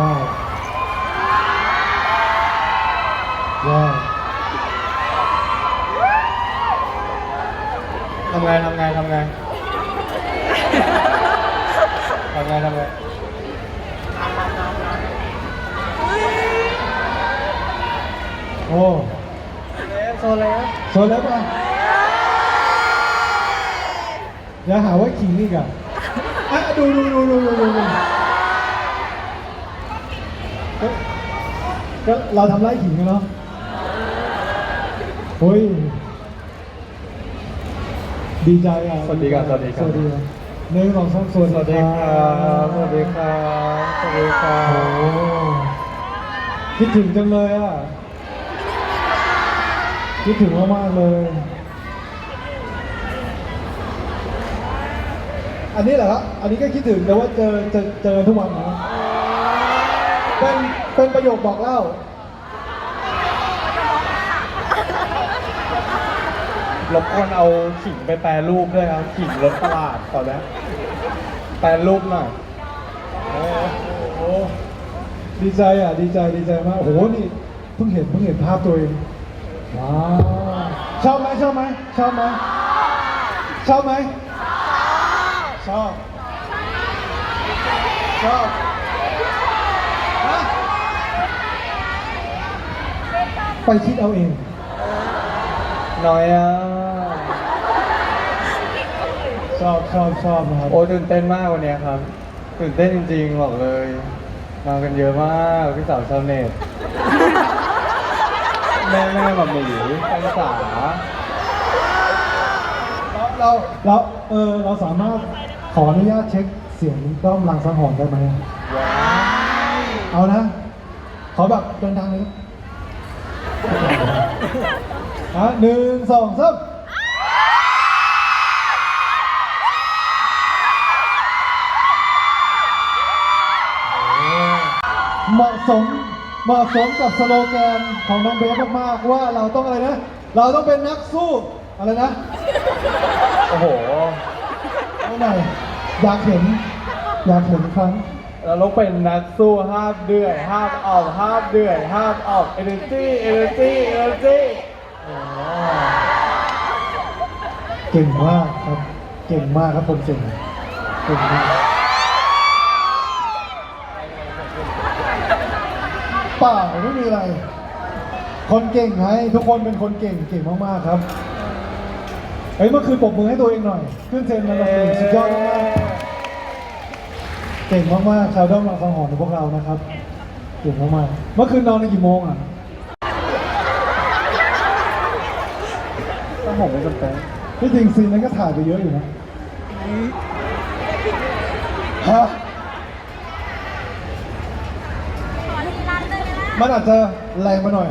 ว้าวว้าวทำไงทำไงทำไงทำไงทำไงโอ้โซแล้วโซแล้วป่ะอย่าหาว่าขิงอีกอะ อะ ดูดูดูดูดูดูดูก็ ก็เราทำไล่ขิงกันเนาะโอ้ย ดีใจอะสวัสดีครับสวัสดีครับ สวัสดีครับหนึ่งสองสามสวัสสวัสดีครับสวัสดีครับสวัสดีครัโอ้บคิดถึงจังเลยอะ คิดถึงมากๆเลย อันนี้แหละครับ อันนี้ก็คิดถึงแต่ว่าเจอเจอเจอทุกวันนะ เป็นเป็นประโยคบอกเล่า รบกวนเอาขิงไปแปรรูปด้วยครับขิงรถตลาดก่อนนะแปรรูปหน่อยโอ้โหดีใจอะ ดีใจดีใจมากโอ้โหนี่เพิ่งเห็นเพิ่งเห็นภาพตัวเองว้าวชอบไหมชอบไหมชอบไหมชอบไหมชอบชอบฮะ ไปคิดเอาเอง น้อยอะชอบชอบชอบนะครับ โอ้ตื่นเต้นมากวันเนี้ยครับตื่นเต้นจริงๆบอกเลยมากันเยอะมากพี่สาวชาวเน็ตแม่แม่แบบหมีแฟนสาเราเราเราเออเราสามารถขออนุญาตเช็คเสียงด้อมลังสังหรณ์ได้ไหมว้าวเอานะ ขอแบบดังๆเลยนะ อะหนึ่งสองสามเหมาะสมเหมาะสมกับสโลแกนของน้องเบสมากๆว่าเราต้องอะไรนะ เราต้องเป็นนักสู้อะไรนะโอ้โหเอาหน่อยอยากเห็น อยากเห็นอีกครั้ง เราต้องเป็นนักสู้ห้ามเดือยห้ามออกห้ามเดือยห้ามออก energy energy energy เก่งมากครับ เก่งมากครับคนเก่งเก่งมากเปล่าไม่มีอะไร คนเก่งไงทุกคนเป็นคนเก่งเก่งมากๆครับเฮ้ยเมื่อคืนปรบมือให้ตัวเองหน่อย ขึ้นเทรนด์ระดับหนึ่งสุดยอดมาก ก่งมากๆชาวด้อมรังสังหรณ์ของพวกเรานะครับเก่งมากๆเมื่อคืนนอนในกี่โมงอะถ้าผมไม่จำเป็นที่จริงซีนนั้นก็ถ่ายไปเยอะอยู่นะฮะมันอาจจะแรงไปหน่อย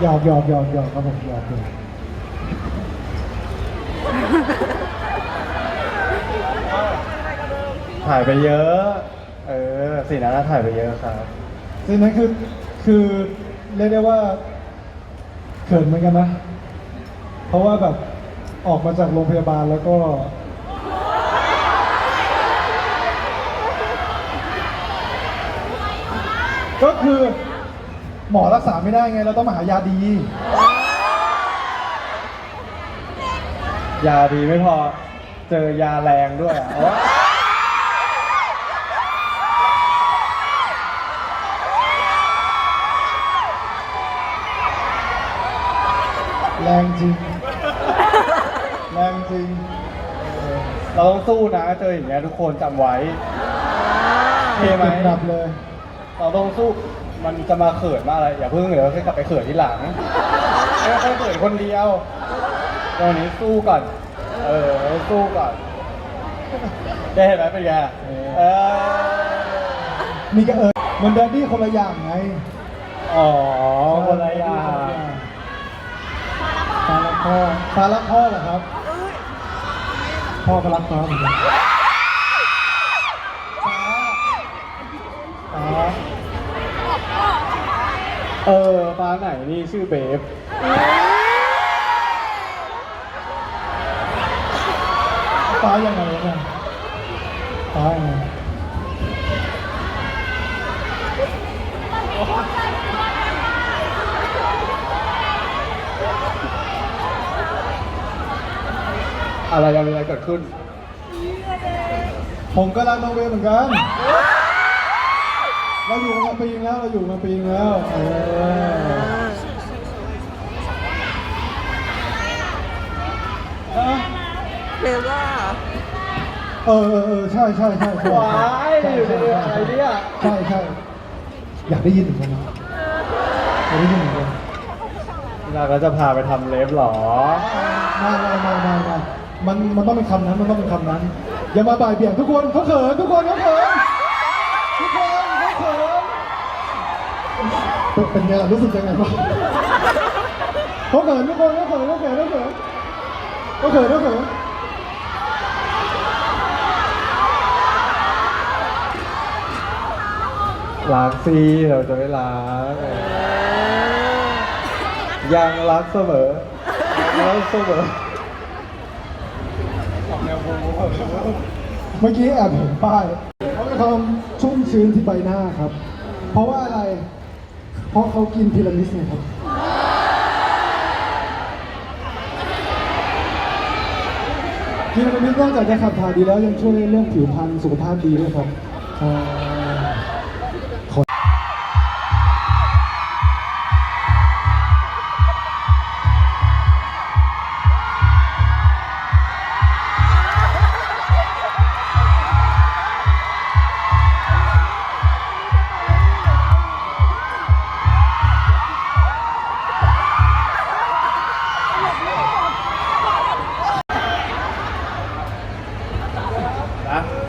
หยอกหยอกหยอกหยอกครับผมหยอกหยอก ถ่ายไปเยอะ เออสีนั้นนะถ่ายไปเยอะครับซีนนั้นคือคือเรียกได้ว่าเขินเหมือนกันนะ เพราะว่าแบบออกมาจากโรงพยาบาลแล้วก็ ก็คือหมอรักษาไม่ได้ไงเราต้องมาหายาดี ยาดีไม่พอ เจอยาแรงด้วยอะ แรงจริง แรงจริง เราต้องสู้นะเจออย่างเงี้ยทุกคนจำไว้โอเคไหมติดดับเลย เราต้องสู้ มันจะมาเขินมากเลยอย่าเพิ่งเดี๋ยวค่อยกลับไปเขินที่หลังไม่ค่อยเขินคนเดียวตอนนี้สู้ก่อน เออสู้ก่อนได้เห็นไหมเป็นไงเออมีกระเอิดเหมันแดดดี้คนละอย่างไง อ๋อ คนละอย่างฟ้ารัก พ่อฟ้ารักพ่อเหรอครับ พ่อก็รักฟ้าเหมือนกันฟ้าฟ้าเออฟ้าไหนนี่ชื่อเบฟฟ้ายังไงเนี่ยฟ้ายังไง อะไรยังมีอะไรเกิดขึ้น ผมก็รักน้องเวย์เหมือนกัน เราอยู่กันมาปีนึงแล้วเราอยู่มาปีนึงแล้วเออเออเบลล่าเออเออเออใช่ใช่ใช่ใช่ว้ายใช่ใช่อะไรเนี่ย ใช่ใช่อยากได้ยินเหมือนกันนะอยากได้ยินเหมือนกันเราก็จะพาไปทำเล็บเหรอ มามามามามา มันมันต้องเป็นคำนั้นมันต้องเป็นคำนั้น อย่ามาบ่ายเบี่ยงทุกคนเขาเขินทุกคนเขาเขินทุกคนเขาเขินเป็นเป็นไงล่ะรู้สึกยังไงบ้างเขาเขินทุกคนเขาเขินเขาเขินเขาเขินเขาเขินเขาเขินล้างซีเราจะไม่ล้างยังรักเสมอยังรักเสมอออกแนวบูบู เมื่อกี้แอบเห็นป้ายเขามีความชุ่มชื้นที่ใบหน้าครับ เพราะว่าอะไร เพราะเขากินพีระมิดไงครับพีระมิสนอกจากจะขับถ่ายดีแล้วยังช่วยเรื่องผิวพรรณสุขภาพดีด้วยครับ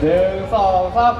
หนึ่งสองสาม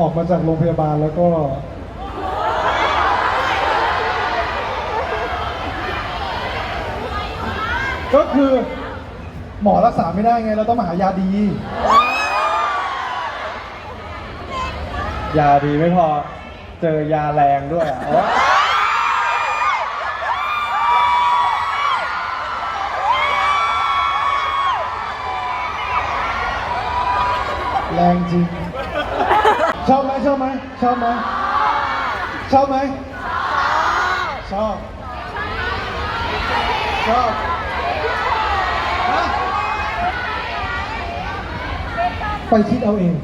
ออกมาจากโรงพยาบาลแล้วก็ ก็คือหมอรักษาไม่ได้ไง เราต้องมาหายาดี ยาดีไม่พอเจอยาแรงด้วยอะโอ๊ยแรงจริง ชอบไหมชอบไหมชอบไหมชอบไหมชอบชอบไปคิดเอาเอง